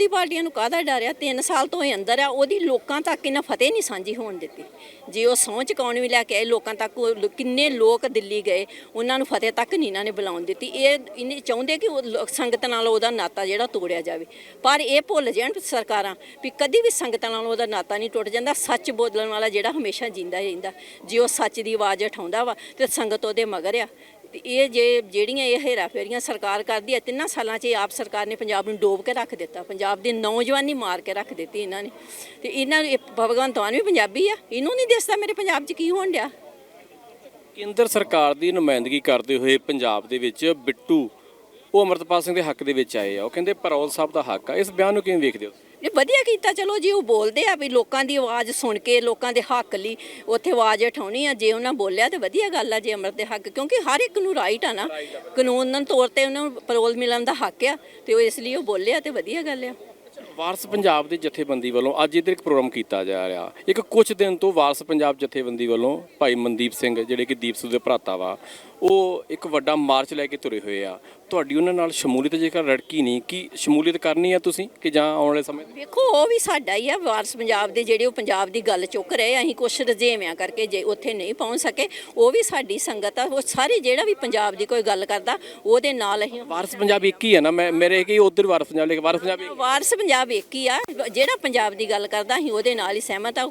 ਵਿਰੋਧੀ ਪਾਰਟੀਆਂ ਨੂੰ ਕਾਹਦਾ ਡਰ ਆ? 3 ਸਾਲ ਤੋਂ ਇਹ ਅੰਦਰ ਆ, ਉਹਦੀ ਲੋਕਾਂ ਤੱਕ ਇਹਨਾਂ ਫਤਿਹ ਨਹੀਂ ਸਾਂਝੀ ਹੋਣ ਦਿੱਤੀ। ਜੇ ਉਹ ਸਹੁੰ ਚੁਕਾਉਣ ਵੀ ਲੈ ਕੇ ਆਏ, ਲੋਕਾਂ ਤੱਕ ਉਹ ਲੋ- ਕਿੰਨੇ ਲੋਕ ਦਿੱਲੀ ਗਏ, ਉਹਨਾਂ ਨੂੰ ਫਤਿਹ ਤੱਕ ਨਹੀਂ ਇਹਨਾਂ ਨੇ ਬੁਲਾਉਣ ਦਿੱਤੀ। ਇਹ ਇਹਨੇ ਚਾਹੁੰਦੇ ਕਿ ਉਹ ਲੋ- ਸੰਗਤ ਨਾਲ ਉਹਦਾ ਨਾਤਾ ਜਿਹੜਾ ਤੋੜਿਆ ਜਾਵੇ। ਪਰ ਇਹ ਭੁੱਲ ਜਾਣ ਸਰਕਾਰਾਂ ਵੀ ਕਦੀ ਵੀ ਸੰਗਤਾਂ ਨਾਲ ਉਹਦਾ ਨਾਤਾ ਨਹੀਂ ਟੁੱਟ ਜਾਂਦਾ। ਸੱਚ ਬੋਲਣ ਵਾਲਾ ਜਿਹੜਾ ਹਮੇਸ਼ਾ ਜਿੰਦਾ ਰਹਿੰਦਾ। ਜੇ ਉਹ ਸੱਚ ਦੀ ਆਵਾਜ਼ ਉਠਾਉਂਦਾ ਵਾ, ਤੇ ਸੰਗਤ ਉਹਦੇ ਮਗਰ ਆ। ਤੇ ਇਹ ਜੇ ਜਿਹੜੀਆਂ ਇਹ ਹੇਰਾ ਫੇਰੀਆਂ ਸਰਕਾਰ ਕਰਦੀ ਹੈ ਤਿੰਨਾਂ ਸਾਲਾਂ 'ਚ ਆਪ ਸਰਕਾਰ ਨੇ ਪੰਜਾਬ ਨੂੰ ਡੋਬ ਕੇ ਰੱਖ ਦਿੱਤਾ। ਪੰਜਾਬ ਦੀ ਨੌਜਵਾਨੀ ਮਾਰ ਕੇ ਰੱਖ ਦਿੱਤੀ ਇਹਨਾਂ ਨੇ। ਤੇ ਇਹਨਾਂ ਨੂੰ ਭਗਵੰਤ ਮਾਨ ਵੀ ਪੰਜਾਬੀ ਆ। ਇਹਨੂੰ ਨਹੀਂ ਦਿਸਦਾ ਮੇਰੇ ਪੰਜਾਬ 'ਚ ਕੀ ਹੋਣ ਡਿਆ। ਕੇਂਦਰ ਸਰਕਾਰ ਦੀ ਨੁਮਾਇੰਦਗੀ ਕਰਦੇ ਹੋਏ ਪੰਜਾਬ ਦੇ ਵਿੱਚ ਬਿੱਟੂ, ਉਹ ਅਮਰਤਪਾਲ ਸਿੰਘ ਦੇ ਹੱਕ ਦੇ ਵਿੱਚ ਆਏ ਆ। ਉਹ ਕਹਿੰਦੇ ਪਰੌਲ ਸਾਹਿਬ ਦਾ ਹੱਕ ਆ। ਇਸ ਬਿਆਨ ਨੂੰ ਕਿਵੇਂ ਵੇਖਦੇ ਹੋ ਇਹ ਵਧੀਆ ਕੀਤਾ, ਚਲੋ ਜੀ, ਉਹ ਬੋਲਦੇ ਆ ਵੀ ਲੋਕਾਂ ਦੀ ਆਵਾਜ਼ ਸੁਣ ਕੇ, ਲੋਕਾਂ ਦੇ ਹੱਕ ਲਈ ਉੱਥੇ ਆਵਾਜ਼ ਉਠਾਉਣੀ ਆ। ਜੇ ਉਹਨਾਂ ਬੋਲਿਆ ਤੇ ਵਧੀਆ ਗੱਲ ਆ, ਜੇ ਅਮਰ ਦੇ ਹੱਕ, ਕਿਉਂਕਿ ਹਰ ਇੱਕ ਨੂੰ ਰਾਈਟ ਆ ਨਾ। ਕਾਨੂੰਨਨ ਤੌਰ ਤੇ ਉਹਨਾਂ ਨੂੰ ਪਰੋਲ ਮਿਲਣ ਦਾ ਹੱਕ ਆ, ਤੇ ਉਹ ਇਸ ਲਈ ਉਹ ਬੋਲਿਆ ਤੇ ਵਧੀਆ ਗੱਲ ਆ। ਵਾਰਸ ਪੰਜਾਬ ਦੇ ਜਥੇਬੰਦੀ ਵੱਲੋਂ ਅੱਜ ਇੱਧਰ ਇੱਕ ਪ੍ਰੋਗਰਾਮ ਕੀਤਾ ਜਾ ਰਿਹਾ। ਇੱਕ ਕੁਝ ਦਿਨ ਤੋਂ ਵਾਰਸ ਪੰਜਾਬ ਜਥੇਬੰਦੀ ਵੱਲੋਂ ਭਾਈ ਮਨਦੀਪ ਸਿੰਘ, ਜਿਹੜੇ ਕਿ ਦੀਪਸੂ ਦੇ ਭਰਾਤਾ ਵਾ ਉਹ ਇੱਕ ਵੱਡਾ ਮਾਰਚ ਲੈ ਕੇ ਤੁਰੇ ਹੋਏ ਆ। ਤੁਹਾਡੀ ਉਹਨਾਂ ਨਾਲ ਸ਼ਮੂਲੀਅਤ ਜੇਕਰ ਰੜਕੀ ਨਹੀਂ ਕੀ ਸ਼ਮੂਲੀਅਤ ਕਰਨੀ ਆ ਤੁਸੀਂ ਕਿ ਜਾਂ ਆਉਣ ਵਾਲੇ ਸਮੇਂ ਵੇਖੋ ਉਹ ਵੀ ਸਾਡਾ ਹੀ ਆ ਵਾਰਸ ਪੰਜਾਬ ਦੇ ਜਿਹੜੇ ਉਹ ਪੰਜਾਬ ਦੀ ਗੱਲ ਚੁੱਕ ਰਹੇ ਆ ਅਸੀਂ ਕੁਛ ਰਜੇਵਿਆਂ ਕਰਕੇ ਜੇ ਉੱਥੇ ਨਹੀਂ ਪਹੁੰਚ ਸਕੇ ਉਹ ਵੀ ਸਾਡੀ ਸੰਗਤ ਆ ਉਹ ਸਾਰੇ ਜਿਹੜਾ ਵੀ ਪੰਜਾਬ ਦੀ ਕੋਈ ਗੱਲ ਕਰਦਾ ਉਹਦੇ ਨਾਲ ਅਸੀਂ ਵਾਰਸ ਪੰਜਾਬ ਇੱਕ ਹੀ ਹੈ ਨਾ ਮੈਂ ਮੇਰੇ ਕਿ ਉਧਰ ਵਾਰਸ ਪੰਜਾਬ ਲੈ ਵਾਰਸ ਪੰਜਾਬ ਵਾਰਸ ਪੰਜਾਬ ਇੱਕ ਹੀ ਆ ਜਿਹੜਾ ਪੰਜਾਬ ਦੀ ਗੱਲ ਕਰਦਾ ਅਸੀਂ ਉਹਦੇ ਨਾਲ ਹੀ ਸਹਿਮਤ ਆ।